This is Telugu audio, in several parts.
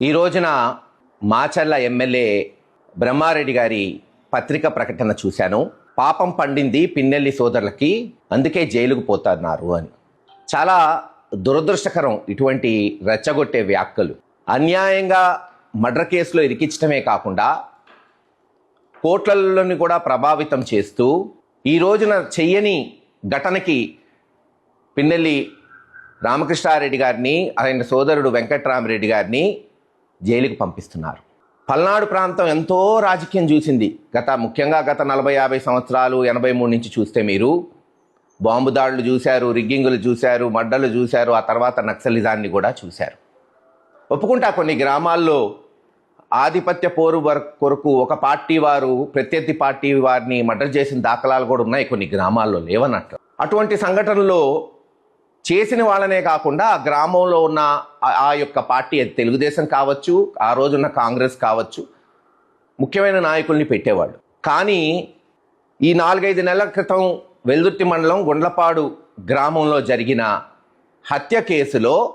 ఈ రోజున మాచర్ల ఎమ్మెల్యే బ్రహ్మారెడ్డి గారి పత్రిక ప్రకటన చూశాను. పాపం పండింది పిన్నెల్లి సోదరులకి అందుకే జైలుకు పోతున్నారు అని. చాలా దురదృష్టకరం ఇటువంటి రెచ్చగొట్టే వ్యాఖ్యలు. అన్యాయంగా మర్డర్ కేసులో ఇరికించడమే కాకుండా కోట్లలోని కూడా ప్రభావితం చేస్తూ ఈ రోజున చెయ్యని ఘటనకి పిన్నెల్లి రామకృష్ణారెడ్డి గారిని ఆయన సోదరుడు వెంకట్రామరెడ్డి గారిని జైలుకు పంపిస్తున్నారు. పల్నాడు ప్రాంతం ఎంతో రాజకీయం చూసింది. గత ముఖ్యంగా గత నలభై యాభై సంవత్సరాలు ఎనభై మూడు నుంచి చూస్తే మీరు బాంబు దాడులు చూశారు రిగ్గింగులు చూశారు మడ్డలు చూశారు ఆ తర్వాత నక్సలిజాన్ని కూడా చూశారు. ఒప్పుకుంటా కొన్ని గ్రామాల్లో ఆధిపత్య పోరు వర కొరకు ఒక పార్టీ వారు ప్రత్యర్థి పార్టీ వారిని మర్డర్ చేసిన దాఖలాలు కూడా ఉన్నాయి కొన్ని గ్రామాల్లో లేవన్నట్లు అటువంటి సంఘటనలో చేసిన వాళ్ళనే కాకుండా ఆ గ్రామంలో ఉన్న ఆ- యొక్క పార్టీ తెలుగుదేశం కావచ్చు ఆ రోజున్న కాంగ్రెస్ కావచ్చు ముఖ్యమైన నాయకుల్ని పెట్టేవాళ్ళు. కానీ ఈ నాలుగైదు నెలల క్రితం వెల్దుర్తి మండలం గుండ్లపాడు గ్రామంలో జరిగిన హత్య కేసులో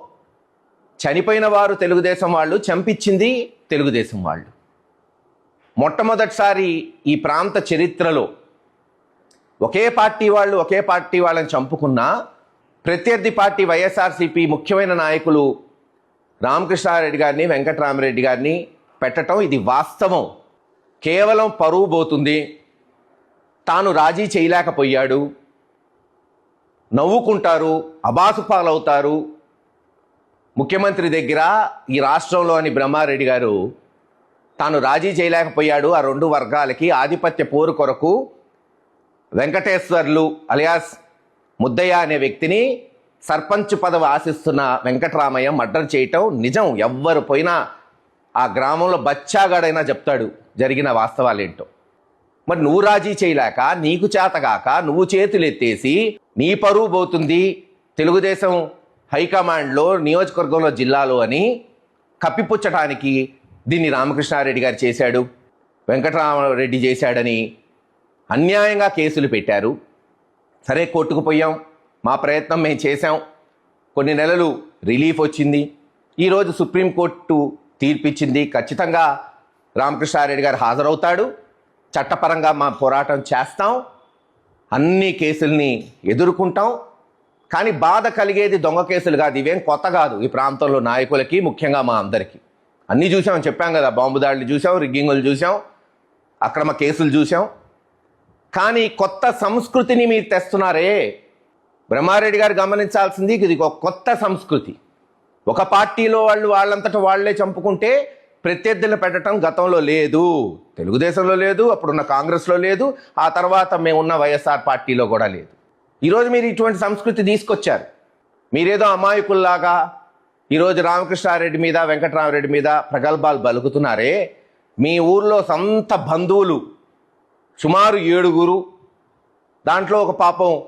చనిపోయిన వారు తెలుగుదేశం వాళ్ళు చంపించింది తెలుగుదేశం వాళ్ళు. మొట్టమొదటిసారి ఈ ప్రాంత చరిత్రలో ఒకే పార్టీ వాళ్ళు ఒకే పార్టీ వాళ్ళని చంపుకున్నా ప్రత్యర్థి పార్టీ వైఎస్ఆర్సీపీ ముఖ్యమైన నాయకులు రామకృష్ణారెడ్డి గారిని వెంకటరామరెడ్డి గారిని పెట్టడం ఇది వాస్తవం. కేవలం పరువు పోతుంది. తాను రాజీ చేయలేకపోయాడు. నవ్వుకుంటారు అబాసు పాలవుతారు ముఖ్యమంత్రి దగ్గర ఈ రాష్ట్రంలోని బ్రహ్మారెడ్డి గారు తాను రాజీ చేయలేకపోయాడు ఆ రెండు వర్గాలకి. ఆధిపత్య పోరు కొరకు వెంకటేశ్వర్లు అలియాస్ ముద్దయ్య అనే వ్యక్తిని సర్పంచ్ పదవి ఆశిస్తున్న వెంకటరామయ్య మర్డర్ చేయటం నిజం. ఎవ్వరు పోయినా ఆ గ్రామంలో బచ్చాగాడైనా చెప్తాడు జరిగిన వాస్తవాలేంటో. మరి నువ్వు రాజీ చేయలేక నీకు చేతగాక నువ్వు చేతులు ఎత్తేసి నీ పరువు పోతుంది తెలుగుదేశం హైకమాండ్లో నియోజకవర్గంలో జిల్లాలో అని కప్పిపుచ్చటానికి దీన్ని రామకృష్ణారెడ్డి గారు చేశాడు. వెంకటరామరెడ్డి చేశాడని అన్యాయంగా కేసులు పెట్టారు. సరే కోర్టుకు పోయాం. మా ప్రయత్నం మేము చేశాం. కొన్ని నెలలు రిలీఫ్ వచ్చింది. ఈరోజు సుప్రీంకోర్టు తీర్పిచ్చింది. ఖచ్చితంగా రామకృష్ణారెడ్డి గారు హాజరవుతాడు. చట్టపరంగా మా పోరాటం చేస్తాం. అన్ని కేసుల్ని ఎదుర్కొంటాం. కానీ బాధ కలిగేది దొంగ కేసులు కాదు. ఇవేం కొత్త కాదు ఈ ప్రాంతంలో నాయకులకి ముఖ్యంగా మా అందరికీ. అన్నీ చూసాం చెప్పాం కదా. బాంబు దాడులు చూసాం రిగ్గింగులు చూసాం అక్రమ కేసులు చూసాం కానీ కొత్త సంస్కృతిని మీరు తెస్తున్నారే. బ్రహ్మారెడ్డి గారు గమనించాల్సింది ఇది ఒక కొత్త సంస్కృతి. ఒక పార్టీలో వాళ్ళు వాళ్ళంతట వాళ్ళే చంపుకుంటే ప్రత్యర్థులు పెట్టడం గతంలో లేదు. తెలుగుదేశంలో లేదు అప్పుడున్న కాంగ్రెస్లో లేదు ఆ తర్వాత మేమున్న వైఎస్ఆర్ పార్టీలో కూడా లేదు. ఈరోజు మీరు ఇటువంటి సంస్కృతి తీసుకొచ్చారు. మీరేదో అమాయకుల్లాగా ఈరోజు రామకృష్ణారెడ్డి మీద వెంకటరామరెడ్డి మీద ప్రగల్భాలు బలుకుతున్నారే మీ ఊర్లో సొంత బంధువులు సుమారు ఏడుగురు. దాంట్లో ఒక పాపం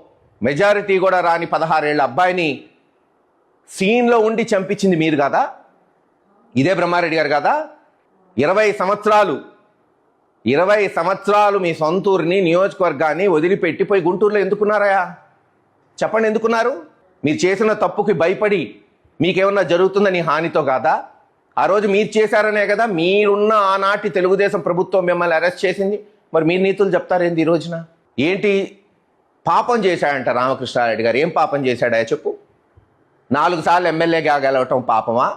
మెజారిటీ కూడా రాని పదహారేళ్ళ అబ్బాయిని సీన్లో ఉండి చంపించింది మీరు కదా? ఇదే బ్రహ్మారెడ్డి గారు కదా? ఇరవై సంవత్సరాలు. ఇరవై సంవత్సరాలు మీ సొంత ఊరిని నియోజకవర్గాన్ని వదిలిపెట్టిపోయి గుంటూరులో ఎందుకున్నారయా చెప్పండి ఎందుకున్నారు? మీరు చేసిన తప్పుకి భయపడి మీకేమన్నా జరుగుతుందని హానితో కాదా? ఆ రోజు మీరు చేశారనే కదా మీరున్న ఆనాటి తెలుగుదేశం ప్రభుత్వం మిమ్మల్ని అరెస్ట్ చేసింది. మరి మీరు నీతులు చెప్తారేంది ఈ రోజున? ఏంటి? పాపం చేశాడంట రామకృష్ణారెడ్డి గారు. ఏం పాపం చేశాడా చెప్పు? నాలుగు సార్లు ఎమ్మెల్యేగా గెలవటం పాపమా?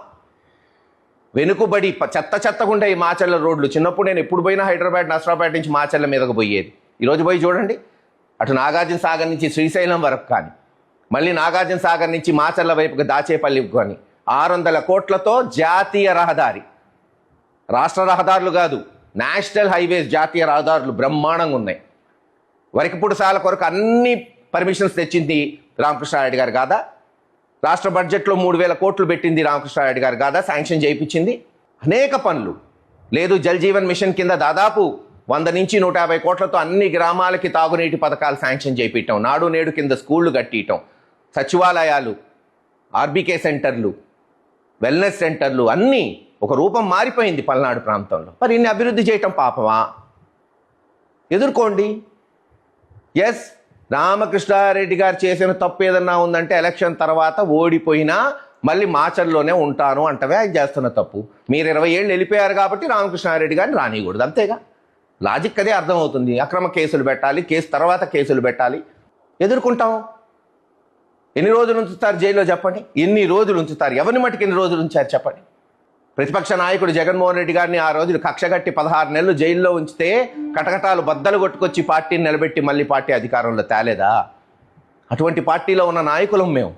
వెనుకబడి చెత్త చెత్తకుండా ఈ మాచర్ల రోడ్లు. చిన్నప్పుడు నేను ఎప్పుడు పోయినా హైదరాబాద్ నసరాబాద్ నుంచి మాచర్ల మీదకు పోయేది. ఈరోజు పోయి చూడండి. అటు నాగార్జున సాగర్ నుంచి శ్రీశైలం వరకు కానీ మళ్ళీ నాగార్జున సాగర్ నుంచి మాచర్ల వైపుకి దాచేపల్లికి కానీ ఆరు వందల కోట్లతో జాతీయ రహదారి. రాష్ట్ర రహదారులు కాదు నేషనల్ హైవేస్ జాతీయ రహదారులు బ్రహ్మాండంగా ఉన్నాయి. వరకిపుడు సాల కొరకు అన్ని పర్మిషన్స్ తెచ్చింది రామకృష్ణారెడ్డి గారు కాదా? రాష్ట్ర బడ్జెట్లో మూడు వేల కోట్లు పెట్టింది రామకృష్ణారెడ్డి గారు కాదా? శాంక్షన్ చేయించింది. అనేక పనులు. లేదు జల్ జీవన్ మిషన్ కింద దాదాపు వంద నుంచి నూట యాభై కోట్లతో అన్ని గ్రామాలకి తాగునీటి పథకాలు శాంక్షన్ చేయించటం నాడు నేడు కింద స్కూళ్ళు కట్టియటం సచివాలయాలు ఆర్బీకే సెంటర్లు వెల్నెస్ సెంటర్లు అన్నీ ఒక రూపం మారిపోయింది పల్నాడు ప్రాంతంలో. మరి ఇన్ని అభివృద్ధి చేయటం పాపమా? ఎదుర్కోండి. ఎస్ రామకృష్ణారెడ్డి గారు చేసిన తప్పు ఏదన్నా ఉందంటే ఎలక్షన్ తర్వాత ఓడిపోయినా మళ్ళీ మాచర్లోనే ఉంటాను అంటవే ఆయన చేస్తున్న తప్పు. మీరు ఇరవై ఏళ్ళు వెళ్ళిపోయారు కాబట్టి రామకృష్ణారెడ్డి గారిని రానియకూడదు అంతేగా? లాజిక్ అదే అర్థమవుతుంది. అక్రమ కేసులు పెట్టాలి కేసు తర్వాత కేసులు పెట్టాలి. ఎదుర్కొంటాం. ఎన్ని రోజులు ఉంచుతారు జైల్లో చెప్పండి? ఎన్ని రోజులు ఉంచుతారు? ఎవరిని మటుకు ఎన్ని రోజులు ఉంచారు చెప్పండి? ప్రతిపక్ష నాయకుడు జగన్మోహన్ రెడ్డి గారిని ఆ రోజులు కక్షగట్టి పదహారు నెలలు జైల్లో ఉంచితే కటకటాలు బద్దలు కొట్టుకొచ్చి పార్టీని నిలబెట్టి మళ్ళీ పార్టీ అధికారంలో తేలేదా? అటువంటి పార్టీలో ఉన్న నాయకులం మేము.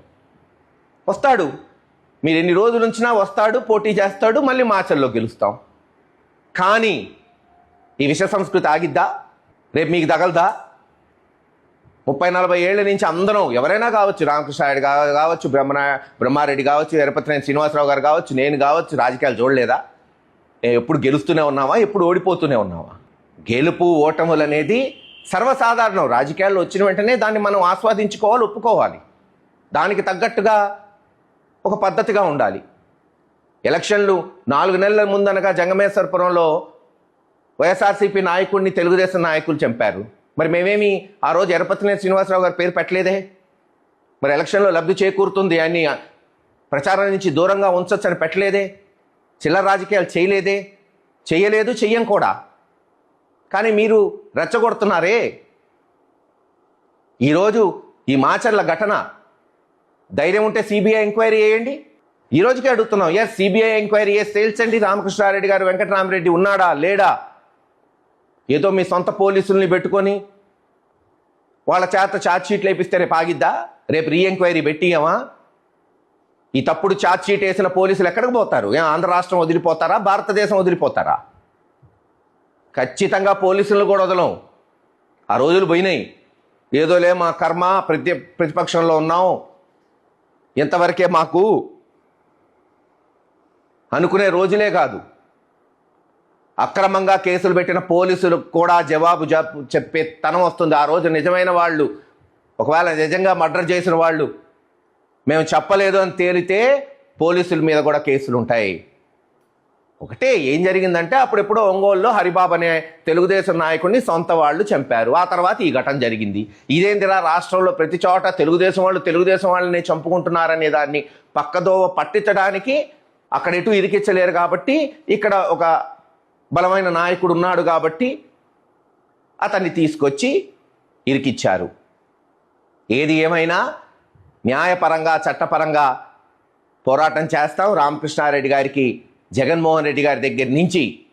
వస్తాడు. మీరు ఎన్ని రోజులు ఉంచినా వస్తాడు పోటీ చేస్తాడు మళ్ళీ మార్చల్లో గెలుస్తాం. కానీ ఈ విష సంస్కృతి ఆగిద్దా? రేపు మీకు తగలదా? ముప్పై నలభై ఏళ్ళ నుంచి అందరం ఎవరైనా కావచ్చు రామకృష్ణారెడ్డి కావచ్చు బ్రహ్మ బ్రహ్మారెడ్డి కావచ్చు ఎరపతినేని శ్రీనివాసరావు గారు కావచ్చు నేను కావచ్చు రాజకీయాలు చూడలేదా? ఎప్పుడు గెలుస్తూనే ఉన్నావా? ఎప్పుడు ఓడిపోతూనే ఉన్నావా? గెలుపు ఓటములు అనేది సర్వసాధారణం. రాజకీయాల్లో వచ్చిన వెంటనే దాన్ని మనం ఆస్వాదించుకోవాలి ఒప్పుకోవాలి. దానికి తగ్గట్టుగా ఒక పద్ధతిగా ఉండాలి. ఎలక్షన్లు నాలుగు నెలల ముందనగా జంగమేశ్వరపురంలో వైఎస్ఆర్సీపీ నాయకుడిని తెలుగుదేశం నాయకులు చంపారు. మరి మేమేమి ఆ రోజు ఎరపతినేని శ్రీనివాసరావు గారి పేరు పెట్టలేదే? మరి ఎలక్షన్లో లబ్ధి చేకూరుతుంది అని ప్రచారం నుంచి దూరంగా ఉంచొచ్చని పెట్టలేదే? చిల్లర రాజకీయాలు చేయలేదే? చేయలేదు చెయ్యం కూడా. కానీ మీరు రెచ్చగొడుతున్నారే? ఈరోజు ఈ మాచర్ల ఘటన. ధైర్యం ఉంటే సిబిఐ ఎంక్వైరీ చేయండి. ఈ రోజుకే అడుగుతున్నాం ఎస్ సిబిఐ ఎంక్వైరీ చేసి తేల్చండి. రామకృష్ణారెడ్డి గారు వెంకటరామరెడ్డి ఉన్నాడా లేడా? ఏదో మీ సొంత పోలీసుల్ని పెట్టుకొని వాళ్ళ చేత ఛార్జ్ షీట్లు వేపిస్తే రేపు ఆగిద్దా రేపు రీ ఎంక్వైరీ పెట్టియమా ఈ తప్పుడు ఛార్జ్ షీట్ వేసిన పోలీసులు ఎక్కడికి పోతారు? ఏ ఆంధ్ర రాష్ట్రం వదిలిపోతారా? భారతదేశం వదిలిపోతారా? ఖచ్చితంగా పోలీసులను కూడా వదలం. ఆ రోజులు పోయినాయి. ఏదోలే మా కర్మ ప్రతి ప్రతిపక్షంలో ఉన్నాం. ఇంతవరకే మాకు అనుకునే రోజులే కాదు. అక్రమంగా కేసులు పెట్టిన పోలీసులు కూడా జవాబు చెప్పే తనం వస్తుంది. ఆ రోజు నిజమైన వాళ్ళు ఒకవేళ నిజంగా మర్డర్ చేసిన వాళ్ళు మేము చెప్పలేదు అని తేలితే పోలీసుల మీద కూడా కేసులు ఉంటాయి. ఒకటే ఏం జరిగిందంటే అప్పుడెప్పుడో ఒంగోలులో హరిబాబు అనే తెలుగుదేశం నాయకుడిని సొంత వాళ్ళు చంపారు. ఆ తర్వాత ఈ ఘటన జరిగింది. ఇదేందిరా రాష్ట్రంలో ప్రతి చోట తెలుగుదేశం వాళ్ళు తెలుగుదేశం వాళ్ళని చంపుకుంటున్నారనే దాన్ని పక్కదోవ పట్టించడానికి అక్కడ ఎటు ఇరికించలేరు కాబట్టి ఇక్కడ ఒక బలమైన నాయకుడు ఉన్నాడు కాబట్టి అతన్ని తీసుకొచ్చి ఇరికిచ్చారు. ఏది ఏమైనా న్యాయపరంగా చట్టపరంగా పోరాటం చేస్తాం. రామకృష్ణారెడ్డి గారికి జగన్మోహన్ రెడ్డి గారి దగ్గర నుంచి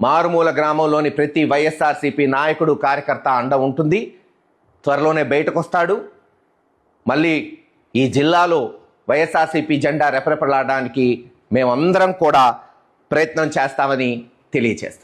మారుమూల గ్రామంలోని ప్రతి వైఎస్ఆర్సీపీ నాయకుడు కార్యకర్త అండ ఉంటుంది. త్వరలోనే బయటకు వస్తాడు మళ్ళీ ఈ జిల్లాలో వైఎస్ఆర్సీపీ జెండా రెపరెపలాడడానికి మేమందరం కూడా ప్రయత్నం చేస్తామని తెలియచేస్తాం.